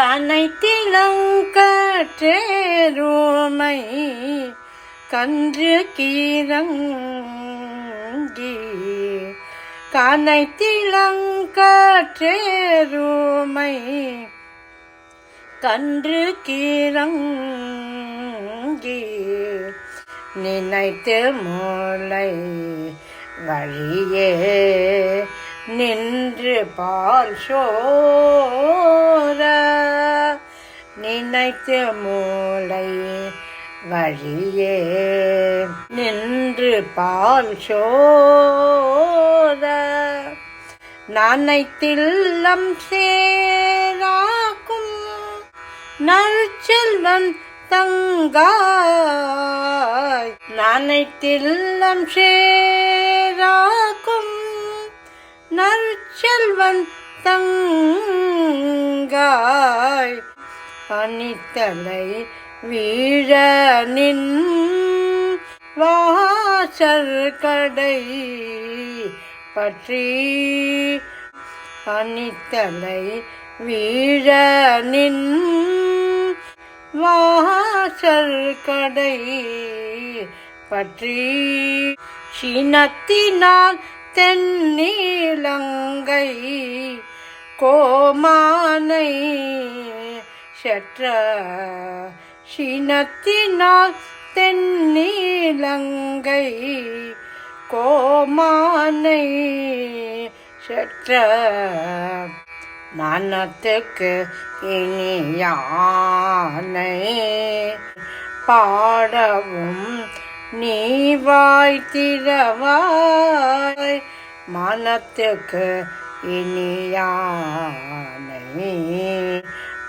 கனைத்திலங்கற்றேருமை கன்று கீரங்கி கனைத்திலங்கற்றேருமை கன்று கீரங்கி நினைத்து மூளை வழியே நின்று பால் சோர நினைத்து மூளை வழியே. நின்று பால் சோர நானைத்தில்லம் சேராக்கும் நற்செல்வன் தங்காய். நானைத்தில்லம் சே நற்செல்வன் தங்காய் பனித்தலை வீழ நின் வாசல் கடை பற்றி பனித்தலை வீழ நின் வாசல் கடை பற்றி சினத்தினால் தென்னீலங்கை கோமானை செற்ற சினத்தினால் தென்னீலங்கை கோமானை செற்ற மனத்துக்கு இனியானை பாடவும் நீ வாய் மனத்துக்கு இனியானை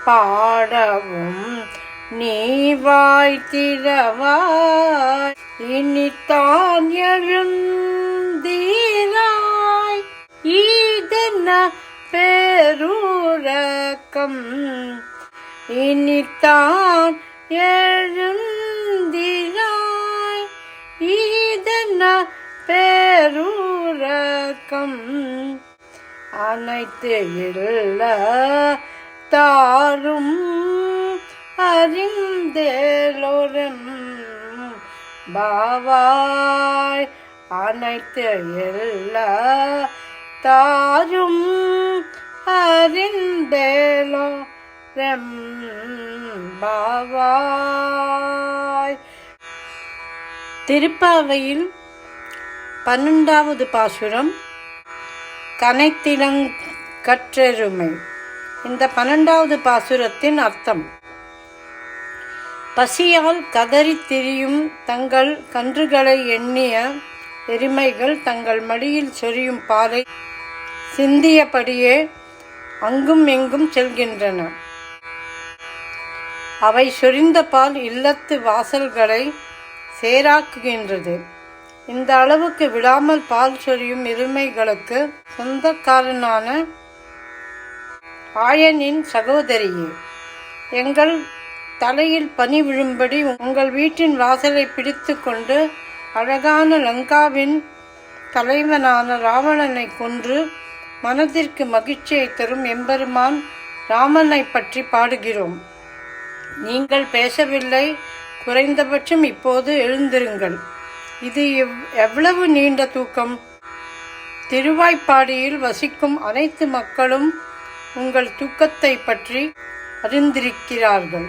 பாடவும். நீ வாய் திறவாய் இனித்தான் எழுந்தீராய். ஈதென்ன பேரூரக்கம்? இனித்தான் எழுந்த பேரூரக்கம் அனைத்து இல்ல தாரும் அறிந்தேலோரும் பாவாய். அனைத்து இல்ல தாரும் அறிந்தேலோ பாவாய். திருப்பாவையில் பன்னெண்டாவது பாசுரம் கனைத்திலங் கற்றெருமை. இந்த பன்னெண்டாவது பாசுரத்தின் அர்த்தம் பசியால் கதறித் திரியும் தங்கள் கன்றுகளை எண்ணிய எருமைகள் தங்கள் மடியில் சொரியும் பாலை சிந்தியபடியே அங்கும் எங்கும் செல்கின்றன. அவை சொரிந்த பால் இல்லத்து வாசல்களை சேராக்குகின்றது. இந்த அளவுக்கு விடாமல் பால் சொரியும் எருமைகளுக்கு சொந்தக்காரனான ஆயனின் சகோதரியே எங்கள் தலையில் பனி விழும்படி உங்கள் வீட்டின் வாசலை பிடித்து கொண்டு அழகான லங்காவின் தலைவனான ராவணனை கொன்று மனதிற்கு மகிழ்ச்சியை தரும் எம்பெருமான் ராமனை பற்றி பாடுகிறோம். நீங்கள் பேசவில்லை குறைந்தபட்சம் இப்போது எழுந்திருங்கள். இது எவ்- எவ்வளவு நீண்ட தூக்கம்? திருவாய்ப்பாடியில் வசிக்கும் அனைத்து மக்களும் உங்கள் தூக்கத்தை பற்றி அறிந்திருக்கிறார்கள்.